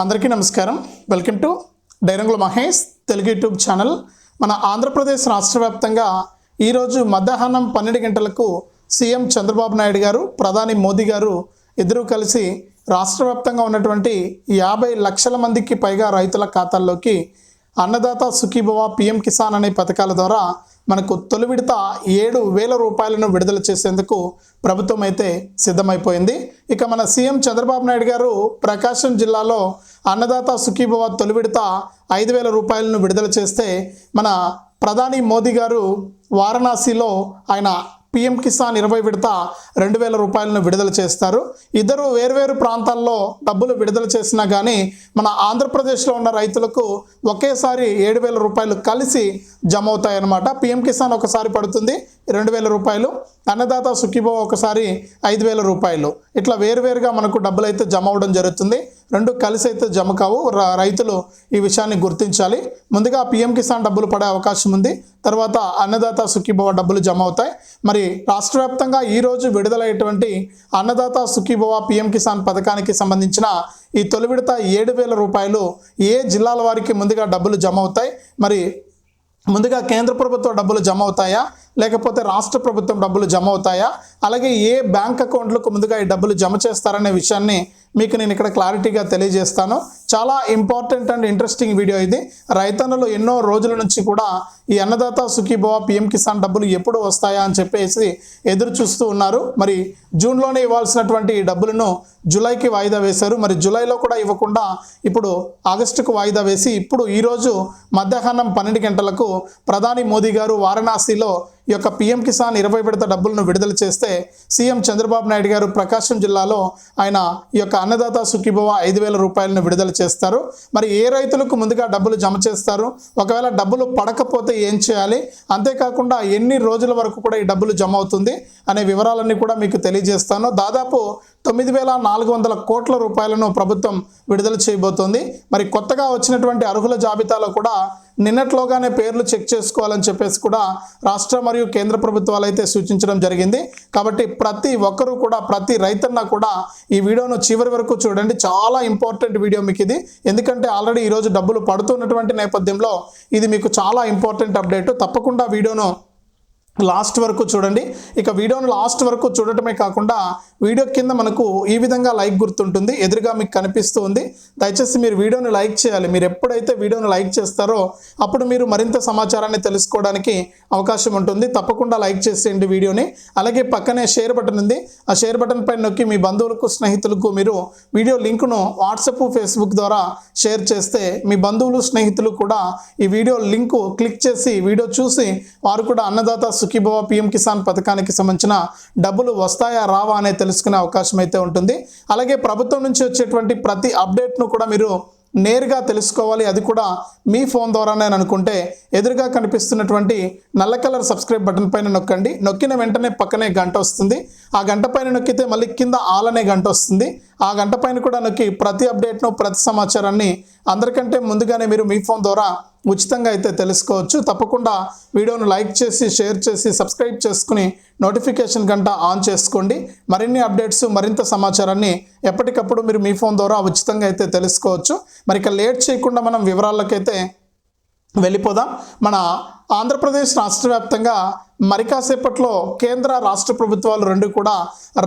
అందరికీ నమస్కారం. Welcome to డైరంగుల మహేష్ తెలుగు యూట్యూబ్ ఛానల్ మన ఆంధ్రప్రదేశ్ రాష్ట్ర వ్యాప్తంగా ఈరోజు మధ్యాహ్నం పన్నెండు గంటలకు సీఎం చంద్రబాబు నాయుడు గారు ప్రధాని మోదీ గారు ఇద్దరూ కలిసి రాష్ట్ర వ్యాప్తంగా ఉన్నటువంటి యాభై లక్షల మందికి పైగా రైతుల ఖాతాల్లోకి అన్నదాత సుఖీభవ పిఎం కిసాన్ అనే పథకాల ద్వారా మనకు తొలి విడత ఏడు వేల రూపాయలను విడుదల చేసేందుకు ప్రభుత్వం అయితే సిద్ధమైపోయింది. ఇక మన సీఎం చంద్రబాబు నాయుడు గారు ప్రకాశం జిల్లాలో అన్నదాత సుఖీభవ తొలి విడత ఐదు వేల రూపాయలను విడుదల చేస్తే మన ప్రధాని మోదీ గారు వారణాసిలో ఆయన పిఎం కిసాన్ ఇరవై విడత రెండు వేల రూపాయలను విడుదల చేస్తారు. ఇద్దరు వేర్వేరు ప్రాంతాల్లో డబ్బులు విడుదల చేసినా కానీ మన ఆంధ్రప్రదేశ్లో ఉన్న రైతులకు ఒకేసారి ఏడు వేల రూపాయలు కలిసి జమ అవుతాయన్నమాట పిఎం కిసాన్ ఒకసారి పడుతుంది రెండు వేల రూపాయలు. అన్నదాత సుఖీభవ ఒకసారి ఐదు వేల రూపాయలు. ఇట్లా వేరువేరుగా మనకు డబ్బులు అయితే జమ అవడం జరుగుతుంది. రెండు కలిసి అయితే జమ కావు రైతులు ఈ విషయాన్ని గుర్తించాలి. ముందుగా పిఎం కిసాన్ డబ్బులు పడే అవకాశం ఉంది. తర్వాత అన్నదాత సుఖీభవ డబ్బులు జమ అవుతాయి మరి రాష్ట్ర వ్యాప్తంగా ఈరోజు విడుదలయ్యేటువంటి అన్నదాత సుఖీభవ పిఎం కిసాన్ పథకానికి సంబంధించిన ఈ తొలి విడత ఏడు వేల రూపాయలు ఏ జిల్లాల వారికి ముందుగా డబ్బులు జమ అవుతాయి? మరి ముందుగా కేంద్ర ప్రభుత్వ డబ్బులు జమ అవుతాయా? లేకపోతే రాష్ట్ర ప్రభుత్వం డబ్బులు జమ అవుతాయా? అలాగే ఏ బ్యాంక్ అకౌంట్లకు ముందుగా ఈ డబ్బులు జమ చేస్తారనే విషయాన్ని మీకు నేను ఇక్కడ క్లారిటీగా తెలియజేస్తాను. చాలా ఇంపార్టెంట్ అండ్ ఇంట్రెస్టింగ్ వీడియో ఇది. రైతన్నలు ఎన్నో రోజుల నుంచి కూడా ఈ అన్నదాత సుఖీభవ పిఎం కిసాన్ డబ్బులు ఎప్పుడు వస్తాయా అని చెప్పేసి ఎదురు చూస్తూ ఉన్నారు. మరి జూన్లోనే ఇవ్వాల్సినటువంటి ఈ డబ్బులను జూలైకి వాయిదా వేశారు. మరి జూలైలో కూడా ఇవ్వకుండా ఇప్పుడు ఆగస్టుకు వాయిదా వేసి ఇప్పుడు ఈరోజు మధ్యాహ్నం పన్నెండు గంటలకు ప్రధాని మోదీ గారు వారణాసిలో ఈ యొక్క పీఎం కిసాన్ ఇరవై విడత డబ్బులను విడుదల చేస్తే సీఎం చంద్రబాబు నాయుడు గారు ప్రకాశం జిల్లాలో ఆయన ఈ యొక్క అన్నదాత సుఖీభవ ఐదు వేల రూపాయలను విడుదల చేస్తారు. మరి ఏ రైతులకు ముందుగా డబ్బులు జమ చేస్తారు? ఒకవేళ డబ్బులు పడకపోతే ఏం చేయాలి? అంతేకాకుండా ఎన్ని రోజుల వరకు కూడా ఈ డబ్బులు జమ అవుతుంది అనే వివరాలన్నీ కూడా మీకు తెలియజేస్తాను. దాదాపు తొమ్మిది వేల నాలుగు వందల కోట్ల రూపాయలను ప్రభుత్వం విడుదల చేయబోతోంది. మరి కొత్తగా వచ్చినటువంటి అర్హుల జాబితాలో కూడా నిన్నట్లోగానే పేర్లు చెక్ చేసుకోవాలని చెప్పేసి కూడా రాష్ట్ర మరియు కేంద్ర ప్రభుత్వాలు అయితే సూచించడం జరిగింది. కాబట్టి ప్రతి ఒక్కరూ కూడా ప్రతి రైతన్న కూడా ఈ వీడియోను చివరి వరకు చూడండి. చాలా ఇంపార్టెంట్ వీడియో మీకు ఇది. ఎందుకంటే ఆల్రెడీ ఈరోజు డబ్బులు పడుతున్నటువంటి నేపథ్యంలో ఇది మీకు చాలా ఇంపార్టెంట్ అప్డేట్. తప్పకుండా వీడియోను లాస్ట్ వరకు చూడండి. ఇక వీడియోను లాస్ట్ వరకు చూడటమే కాకుండా వీడియో కింద మనకు ఈ విధంగా లైక్ గుర్తుంటుంది. ఎదురుగా మీకు కనిపిస్తూ ఉంది. దయచేసి మీరు వీడియోని లైక్ చేయాలి. మీరు ఎప్పుడైతే వీడియోని లైక్ చేస్తారో అప్పుడు మీరు మరింత సమాచారాన్ని తెలుసుకోవడానికి అవకాశం ఉంటుంది. తప్పకుండా లైక్ చేసేయండి వీడియోని. అలాగే పక్కనే షేర్ బటన్ ఉంది. ఆ షేర్ బటన్ పైన నొక్కి మీ బంధువులకు స్నేహితులకు మీరు వీడియో లింకును వాట్సాప్ ఫేస్బుక్ ద్వారా షేర్ చేస్తే మీ బంధువులు స్నేహితులు కూడా ఈ వీడియో లింకు క్లిక్ చేసి వీడియో చూసి వారు కూడా అన్నదాత సుఖీభవ పిఎం కిసాన్ పథకానికి సంబంధించిన డబ్బులు వస్తాయా రావా అనే తెలుసుకునే అవకాశం అయితే ఉంటుంది. అలాగే ప్రభుత్వం నుంచి వచ్చేటువంటి ప్రతి అప్డేట్ను కూడా మీరు నేరుగా తెలుసుకోవాలి. అది కూడా మీ ఫోన్ ద్వారానే అనుకుంటే ఎదురుగా కనిపిస్తున్నటువంటి నల్ల కలర్ సబ్స్క్రైబ్ బటన్ పైన నొక్కండి. నొక్కిన వెంటనే పక్కనే గంట వస్తుంది. ఆ గంట పైన నొక్కితే మళ్ళీ కింద ఆల్ అనే గంట వస్తుంది. ఆ గంట పైన కూడా నొక్కి ప్రతి అప్డేట్ను ప్రతి సమాచారాన్ని అందరికంటే ముందుగానే మీరు మీ ఫోన్ ద్వారా ఉచితంగా అయితే తెలుసుకోవచ్చు. తప్పకుండా వీడియోను లైక్ చేసి షేర్ చేసి సబ్స్క్రైబ్ చేసుకుని నోటిఫికేషన్ గంట ఆన్ చేసుకోండి. మరిన్ని అప్డేట్స్ మరింత సమాచారాన్ని ఎప్పటికప్పుడు మీరు మీ ఫోన్ ద్వారా ఉచితంగా అయితే తెలుసుకోవచ్చు. మరి ఇక లేట్ చేయకుండా మనం వివరాలకైతే వెళ్ళిపోదాం. మన ఆంధ్రప్రదేశ్ రాష్ట్ర వ్యాప్తంగా మరి కాసేపట్లో కేంద్ర రాష్ట్ర ప్రభుత్వాలు రెండు కూడా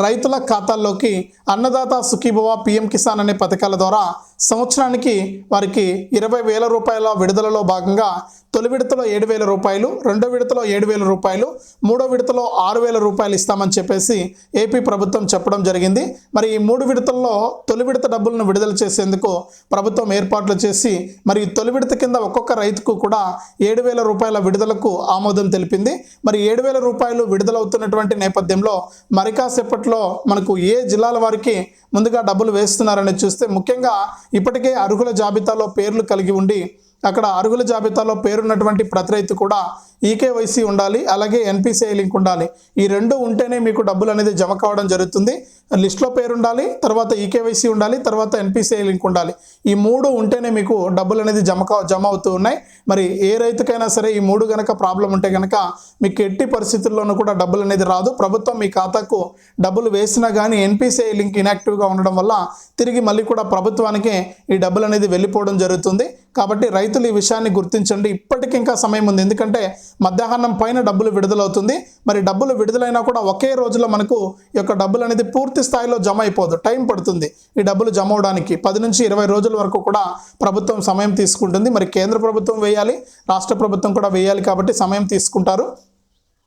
రైతుల ఖాతాల్లోకి అన్నదాత సుఖీభవ పిఎం కిసాన్ అనే పథకాల ద్వారా సంవత్సరానికి వారికి ఇరవై వేల రూపాయల విడుదలలో భాగంగా తొలి విడతలో ఏడు వేల రూపాయలు రెండో విడతలో ఏడు వేల రూపాయలు మూడో విడతలో ఆరు వేల రూపాయలు ఇస్తామని చెప్పేసి ఏపీ ప్రభుత్వం చెప్పడం జరిగింది. మరి ఈ మూడు విడతల్లో తొలి విడత డబ్బులను విడుదల చేసేందుకు ప్రభుత్వం ఏర్పాట్లు చేసి మరి తొలి విడత కింద ఒక్కొక్క రైతుకు కూడా ఏడు వేల రూపాయల విడుదలకు ఆమోదం తెలిపింది. మరి ఏడు వేల రూపాయలు విడుదలవుతున్నటువంటి నేపథ్యంలో మరి కాసేపట్లో మనకు ఏ జిల్లాల వారికి ముందుగా డబ్బులు వేస్తున్నారని చూస్తే ముఖ్యంగా ఇప్పటికే అర్హుల జాబితాలో పేర్లు కలిగి ఉండి అక్కడ అర్హుల జాబితాలో పేరున్నటువంటి ప్రతి రైతు కూడా ఈకేవైసీ ఉండాలి అలాగే ఎన్పిసిఐ లింక్ ఉండాలి. ఈ రెండు ఉంటేనే మీకు డబ్బులు అనేది జమ కావడం జరుగుతుంది. లిస్ట్లో పేరు ఉండాలి తర్వాత ఈకేవైసీ ఉండాలి తర్వాత ఎన్పిసిఐ లింక్ ఉండాలి. ఈ మూడు ఉంటేనే మీకు డబ్బులు అనేది జమ జమ అవుతూ ఉన్నాయి. మరి ఏ రైతుకైనా సరే ఈ మూడు గనక ప్రాబ్లం ఉంటే కనుక మీకు ఎట్టి పరిస్థితుల్లోనూ కూడా డబ్బులు అనేది రాదు. ప్రభుత్వం మీ ఖాతాకు డబ్బులు వేసినా కానీ ఎన్పిసిఐ లింక్ ఇనాక్టివ్గా ఉండడం వల్ల తిరిగి మళ్ళీ కూడా ప్రభుత్వానికి ఈ డబ్బులు అనేది వెళ్ళిపోవడం జరుగుతుంది. కాబట్టి రైతులు ఈ విషయాన్ని గుర్తించండి. ఇప్పటికి ఇంకా సమయం ఉంది. ఎందుకంటే మధ్యాహ్నం పైన డబ్బులు విడుదలవుతుంది. మరి డబ్బులు విడుదలైనా కూడా ఒకే రోజులో మనకు ఈ యొక్క డబ్బులు అనేది పూర్తి స్థాయిలో జమ అయిపోదు. టైం పడుతుంది ఈ డబ్బులు జమ అవడానికి. పది నుంచి ఇరవై రోజుల వరకు కూడా ప్రభుత్వం సమయం తీసుకుంటుంది. మరి కేంద్ర ప్రభుత్వం వేయాలి రాష్ట్ర ప్రభుత్వం కూడా వేయాలి కాబట్టి సమయం తీసుకుంటారు.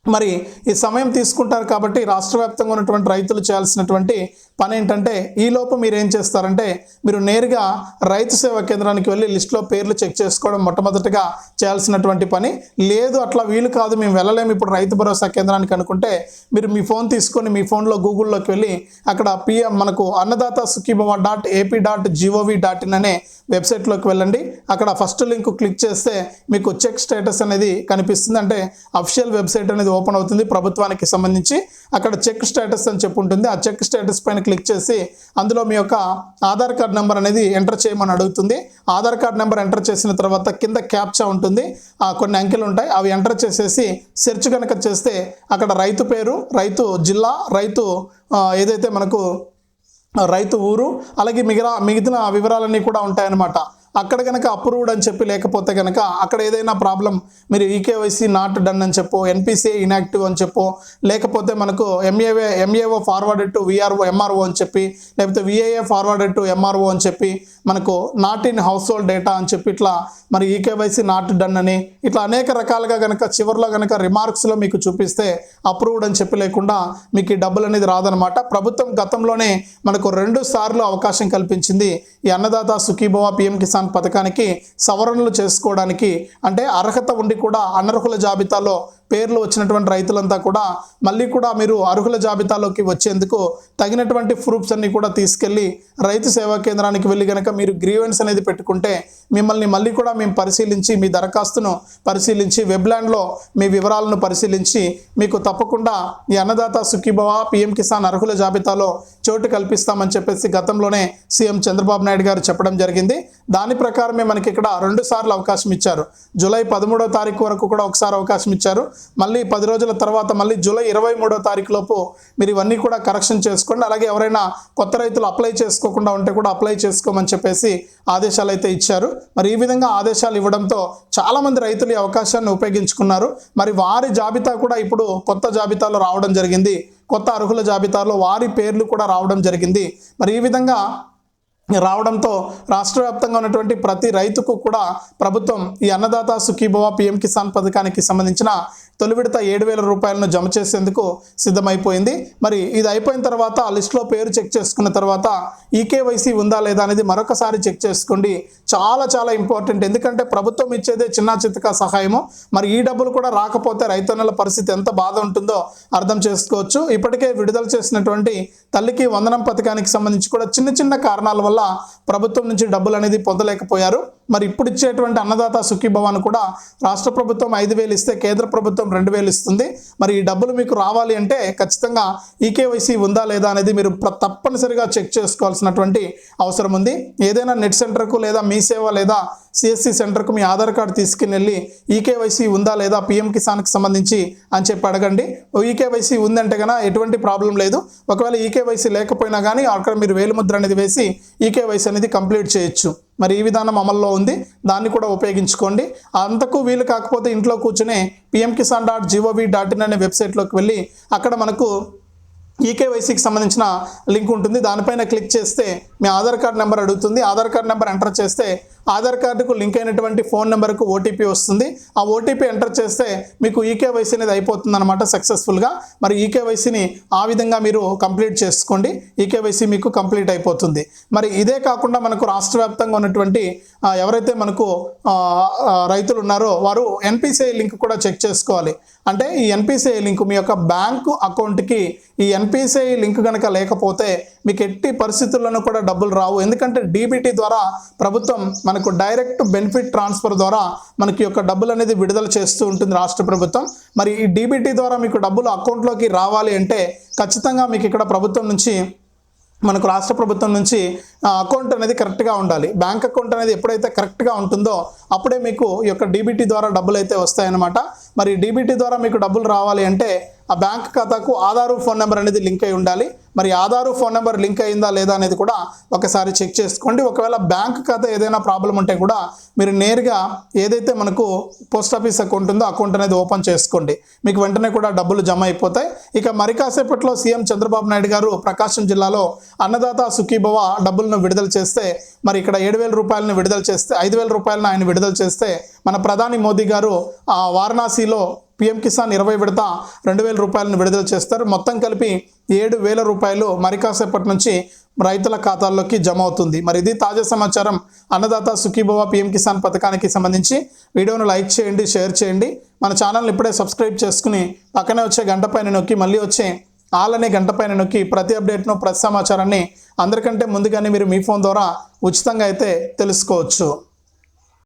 మరి ఈ సమయం తీసుకుంటారు కాబట్టి రాష్ట్ర వ్యాప్తంగా ఉన్నటువంటి రైతులు చేయాల్సినటువంటి పని ఏంటంటే ఈలోపు మీరు ఏం చేస్తారంటే మీరు నేరుగా రైతు సేవా కేంద్రానికి వెళ్ళి లిస్ట్లో పేర్లు చెక్ చేసుకోవడం మొట్టమొదటిగా చేయాల్సినటువంటి పని. లేదు అట్లా వీలు కాదు మేము వెళ్ళలేము ఇప్పుడు రైతు భరోసా కేంద్రానికి అనుకుంటే మీరు మీ ఫోన్ తీసుకొని మీ ఫోన్లో గూగుల్లోకి వెళ్ళి అక్కడ పిఎం మనకు Annadata Sukhibhava dot AP dot G O V dot in అనే వెబ్సైట్లోకి వెళ్ళండి. అక్కడ ఫస్ట్ లింక్ క్లిక్ చేస్తే మీకు చెక్ స్టేటస్ అనేది కనిపిస్తుంది. అంటే అఫిషియల్ వెబ్సైట్ అనేది ఓపెన్ అవుతుంది ప్రభుత్వానికి సంబంధించి. అక్కడ చెక్ స్టేటస్ అని చెప్పి ఉంటుంది. ఆ చెక్ స్టేటస్ పైన క్లిక్ చేసి అందులో మీ యొక్క ఆధార్ కార్డ్ నెంబర్ అనేది ఎంటర్ చేయమని అడుగుతుంది. ఆధార్ కార్డ్ నెంబర్ ఎంటర్ చేసిన తర్వాత కింద క్యాప్చా ఉంటుంది. కొన్ని అంకెలు ఉంటాయి. అవి ఎంటర్ చేసేసి సెర్చ్ కనుక చేస్తే అక్కడ రైతు పేరు రైతు జిల్లా రైతు ఏదైతే మనకు రైతు ఊరు అలాగే మిగతా మిగిలిన వివరాలన్నీ కూడా ఉంటాయన్నమాట. అక్కడ కనుక అప్రూవ్డ్ అని చెప్పి లేకపోతే కనుక అక్కడ ఏదైనా ప్రాబ్లం మీరు ఈకేవైసీ నాట్ డన్ అని చెప్పో ఎన్పిసిఐ ఇనాక్టివ్ అని చెప్పో లేకపోతే మనకు ఎంఏవే MAO forward to VRO MRO అని చెప్పి లేకపోతే విఏఏ ఫార్వర్డ్ టు ఎంఆర్ఓ అని చెప్పి మనకు not in household data అని చెప్పి ఇట్లా మరి ఈకేవైసీ నాట్ డన్ అని ఇట్లా అనేక రకాలుగా కనుక చివరిలో కనుక రిమార్క్స్లో మీకు చూపిస్తే అప్రూవ్డ్ అని చెప్పి లేకుండా మీకు ఈ డబ్బులు అనేది రాదనమాట ప్రభుత్వం గతంలోనే మనకు రెండు సార్లు అవకాశం కల్పించింది. ఈ అన్నదాత సుఖీభవ పిఎం కిసాన్ పథకానికి సవరణలు చేసుకోవడానికి అంటే అర్హత ఉండి కూడా అనర్హుల జాబితాలో పేర్లు వచ్చినటువంటి రైతులంతా కూడా మళ్ళీ కూడా మీరు అర్హుల జాబితాలోకి వచ్చేందుకు తగినటువంటి ప్రూఫ్స్ అన్ని కూడా తీసుకెళ్ళి రైతు సేవా కేంద్రానికి వెళ్ళి కనుక మీరు గ్రీవెన్స్ అనేది పెట్టుకుంటే మిమ్మల్ని మళ్ళీ కూడా మేము పరిశీలించి మీ దరఖాస్తును పరిశీలించి వెబ్లాండ్లో మీ వివరాలను పరిశీలించి మీకు తప్పకుండా ఈ అన్నదాత సుఖీభవ పిఎం కిసాన్ అర్హుల జాబితాలో చోటు కల్పిస్తామని చెప్పేసి గతంలోనే సీఎం చంద్రబాబు నాయుడు గారు చెప్పడం జరిగింది. దాని ప్రకారమే మనకి ఇక్కడ రెండు సార్లు అవకాశం ఇచ్చారు. జూలై పదమూడో తారీఖు వరకు కూడా ఒకసారి అవకాశం ఇచ్చారు. మళ్ళీ పది రోజుల తర్వాత మళ్ళీ జూలై ఇరవై మూడో తారీఖు లోపు మీరు ఇవన్నీ కూడా కరెక్షన్ చేసుకోండి. అలాగే ఎవరైనా కొత్త రైతులు అప్లై చేసుకోకుండా ఉంటే కూడా అప్లై చేసుకోమని చెప్పేసి ఆదేశాలు అయితే ఇచ్చారు. మరి ఈ విధంగా ఆదేశాలు ఇవ్వడంతో చాలామంది రైతులు ఈ అవకాశాన్ని ఉపయోగించుకున్నారు. మరి వారి జాబితా కూడా ఇప్పుడు కొత్త జాబితాలో రావడం జరిగింది. కొత్త అర్హుల జాబితాలో వారి పేర్లు కూడా రావడం జరిగింది. మరి ఈ విధంగా రావడంతో రాష్ట్ర వ్యాప్తంగా ఉన్నటువంటి ప్రతి రైతుకు కూడా ప్రభుత్వం ఈ అన్నదాత సుఖీభవ పిఎం కిసాన్ పథకానికి సంబంధించిన తొలి విడత ఏడు వేల రూపాయలను జమ చేసేందుకు సిద్ధమైపోయింది. మరి ఇది అయిపోయిన తర్వాత ఆ లిస్టులో పేరు చెక్ చేసుకున్న తర్వాత ఈకేవైసీ ఉందా లేదా అనేది మరొకసారి చెక్ చేసుకోండి. చాలా చాలా ఇంపార్టెంట్. ఎందుకంటే ప్రభుత్వం ఇచ్చేదే చిన్న చితక సహాయము. మరి ఈ డబ్బులు కూడా రాకపోతే రైతన్నల పరిస్థితి ఎంత బాధ ఉంటుందో అర్థం చేసుకోవచ్చు. ఇప్పటికే విడుదల చేసినటువంటి తల్లికి వందనం పథకానికి సంబంధించి కూడా చిన్న చిన్న కారణాల వల్ల ప్రభుత్వం నుంచి డబ్బులు అనేది పొందలేకపోయారు. మరి ఇప్పుడు ఇచ్చేటువంటి అన్నదాత సుఖీభవాన్ని కూడా రాష్ట్ర ప్రభుత్వం ఐదు వేలు ఇస్తే కేంద్ర ప్రభుత్వం రెండు వేలు ఇస్తుంది. మరి ఈ డబ్బులు మీకు రావాలి అంటే ఖచ్చితంగా ఈకేవైసీ ఉందా లేదా అనేది మీరు తప్పనిసరిగా చెక్ చేసుకోవాల్సినటువంటి అవసరం ఉంది. ఏదైనా నెట్ సెంటర్కు లేదా మీ సేవ లేదా సిఎస్సి సెంటర్కు మీ ఆధార్ కార్డు తీసుకుని వెళ్ళి ఈకేవైసీ ఉందా లేదా పిఎం కిసాన్కి సంబంధించి అని చెప్పి అడగండి. ఈకేవైసీ ఉందంటే కనుక ఎటువంటి ప్రాబ్లం లేదు. ఒకవేళ ఈకేవైసీ లేకపోయినా కానీ అక్కడ మీరు వేలిముద్ర అనేది వేసి ఈకేవైసీ అనేది కంప్లీట్ చేయొచ్చు. మరి ఈ విధానం అమల్లో ఉంది. దాన్ని కూడా ఉపయోగించుకోండి. అంతకు వీలు కాకపోతే ఇంట్లో కూర్చునే PM Kisan dot G O V dot in అనే వెబ్సైట్లోకి వెళ్ళి అక్కడ మనకు ఈకేవైసీకి సంబంధించిన లింక్ ఉంటుంది. దానిపైన క్లిక్ చేస్తే మీ ఆధార్ కార్డ్ నెంబర్ అడుగుతుంది. ఆధార్ కార్డ్ నెంబర్ ఎంటర్ చేస్తే ఆధార్ కార్డుకు లింక్ అయినటువంటి ఫోన్ నెంబర్కు ఓటీపీ వస్తుంది. ఆ ఓటీపీ ఎంటర్ చేస్తే మీకు ఈకేవైసీ అనేది అయిపోతుంది అనమాట సక్సెస్ఫుల్గా. మరి ఈకేవైసీని ఆ విధంగా మీరు కంప్లీట్ చేసుకోండి. ఈకేవైసీ మీకు కంప్లీట్ అయిపోతుంది. మరి ఇదే కాకుండా మనకు రాష్ట్ర వ్యాప్తంగా ఉన్నటువంటి ఎవరైతే మనకు రైతులు ఉన్నారో వారు ఎన్పిసిఐ లింక్ కూడా చెక్ చేసుకోవాలి. అంటే ఈ ఎన్పిసిఐ లింక్ మీ యొక్క బ్యాంకు అకౌంట్కి ఈ ఎన్పిసిఐ లింక్ కనుక లేకపోతే మీకు ఎట్టి పరిస్థితుల్లోనూ కూడా డబ్బులు రావు. ఎందుకంటే డీబీటీ ద్వారా ప్రభుత్వం మన మనకు డైరెక్ట్ బెనిఫిట్ ట్రాన్స్ఫర్ ద్వారా మనకి యొక్క డబ్బులు అనేది విడుదల చేస్తూ ఉంటుంది రాష్ట్ర ప్రభుత్వం. మరి ఈ డీబీటీ ద్వారా మీకు డబ్బులు అకౌంట్లోకి రావాలి అంటే ఖచ్చితంగా మీకు ఇక్కడ ప్రభుత్వం నుంచి మనకు రాష్ట్ర ప్రభుత్వం నుంచి ఆ, అకౌంట్ అనేది కరెక్ట్గా ఉండాలి. బ్యాంక్ అకౌంట్ అనేది ఎప్పుడైతే కరెక్ట్గా ఉంటుందో అప్పుడే మీకు ఈ యొక్క డీబీటీ ద్వారా డబ్బులు అయితే వస్తాయన్నమాట. మరి డీబీటీ ద్వారా మీకు డబ్బులు రావాలి అంటే ఆ బ్యాంక్ ఖాతాకు ఆధారు ఫోన్ నెంబర్ అనేది లింక్ అయి ఉండాలి. మరి ఆధారు ఫోన్ నెంబర్ లింక్ అయిందా లేదా అనేది కూడా ఒకసారి చెక్ చేసుకోండి. ఒకవేళ బ్యాంక్ ఖాతా ఏదైనా ప్రాబ్లం ఉంటే కూడా మీరు నేరుగా ఏదైతే మనకు పోస్ట్ ఆఫీస్ అకౌంట్ ఉందో అకౌంట్ అనేది ఓపెన్ చేసుకోండి. మీకు వెంటనే కూడా డబ్బులు జమ అయిపోతాయి. ఇక మరి కాసేపట్లో సీఎం చంద్రబాబు నాయుడు గారు ప్రకాశం జిల్లాలో అన్నదాత సుఖీభవ డబ్బులను విడుదల చేస్తే మరి ఇక్కడ ఏడు వేల రూపాయలను విడుదల చేస్తే ఐదు వేల రూపాయలను ఆయన విడుదల చేస్తే మన ప్రధాని మోదీ గారు ఆ, వారణాసిలో పిఎం కిసాన్ ఇరవై విడత రెండు వేల రూపాయలను విడుదల చేస్తారు. మొత్తం కలిపి ఏడు వేల రూపాయలు మరి కాసేపటి నుంచి రైతుల ఖాతాల్లోకి జమ అవుతుంది. మరి ఇది తాజా సమాచారం. అన్నదాత సుఖీభవ పిఎం కిసాన్ పథకానికి సంబంధించి వీడియోను లైక్ చేయండి షేర్ చేయండి. మన ఛానల్ని ఇప్పుడే సబ్స్క్రైబ్ చేసుకుని పక్కనే వచ్చే గంట పైన నొక్కి మళ్ళీ వచ్చే ఆల్ అనే గంట పైన నొక్కి ప్రతి అప్డేట్ను ప్రతి సమాచారాన్ని అందరికంటే ముందుగానే మీరు మీ ఫోన్ ద్వారా ఉచితంగా అయితే తెలుసుకోవచ్చు.